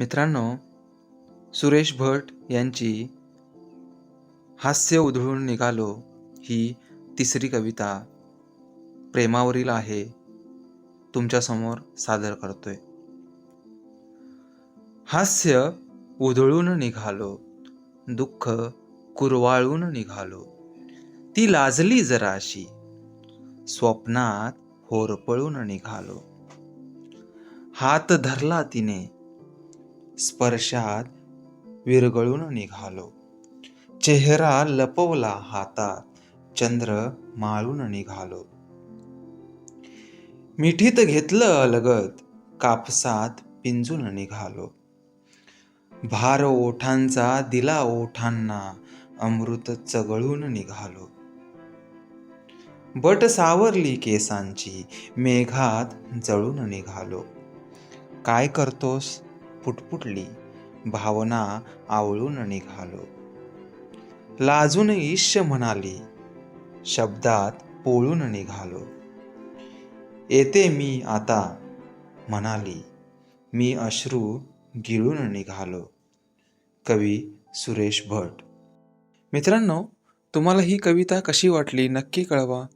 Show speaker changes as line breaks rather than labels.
मित्रांनो सुरेश भट यांची हास्य उधळून निघालो ही तिसरी कविता प्रेमावरील आहे तुमच्यासमोर सादर करतोय. हास्य उधळून निघालो दुःख कुरवाळून निघालो. ती लाजली जराशी स्वप्नात होरपळून निघालो. हात धरला तिने स्पर्शात विरगळून निघालो. चेहरा लपवला हातात चंद्र माळून निघालो. मिठीत घेतलं अलगत कापसात पिंजून निघालो. भार ओठांचा दिला ओठांना अमृत चगळून निघालो. बट सावरली केसांची मेघात जळून निघालो. काय करतोस? पुटपुटली भावना आवळून निघालो. लाजून ईश्य म्हणाली शब्दात पोळून निघालो. येते मी आता म्हणाली मी अश्रू गिळून निघालो. कवी सुरेश भट. मित्रांनो तुम्हाला ही कविता कशी वाटली नक्की कळवा.